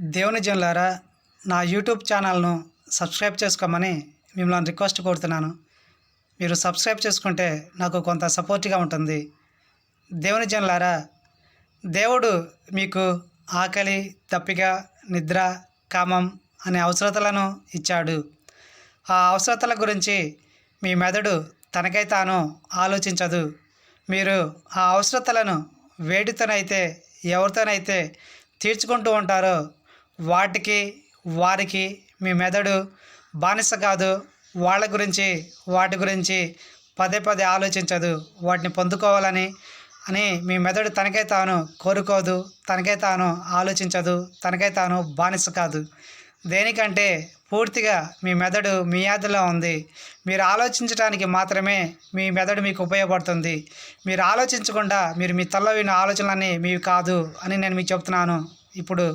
దేవుని జనులారా నా యూట్యూబ్ ఛానల్ను సబ్స్క్రైబ్ చేసుకోమని మిమ్మల్ని రిక్వెస్ట్ కోరుతున్నాను. మీరు సబ్స్క్రైబ్ చేసుకుంటే నాకు కొంత సపోర్ట్గా ఉంటుంది. దేవుని జనులారా దేవుడు మీకు ఆకలి తప్పిక నిద్ర కామం అనే అవసరతలను ఇచ్చాడు. ఆ అవసరతల గురించి మీ మెదడు తనకై తాను ఆలోచించదు. మీరు ఆ అవసరతలను వేటితోనైతే ఎవరితోనైతే తీర్చుకుంటూ ఉంటారో వాటికి వారికి మీ మెదడు బానిస కాదు. వాళ్ళ గురించి వాటి గురించి పదే పదే ఆలోచించదు. వాటిని పొందుకోవాలని అని మీ మెదడు తనకై తాను కోరుకోదు. తనకై తాను ఆలోచించదు. తనకై తాను బానిస కాదు. దేనికంటే పూర్తిగా మీ మెదడు మీ యాదిలో ఉంది. మీరు ఆలోచించడానికి మాత్రమే మీ మెదడు మీకు ఉపయోగపడుతుంది. మీరు ఆలోచించకుండా మీరు మీ తల్లో విన్న ఆలోచనలన్నీ మీవి కాదు అని నేను మీకు చెప్తున్నాను ఇప్పుడు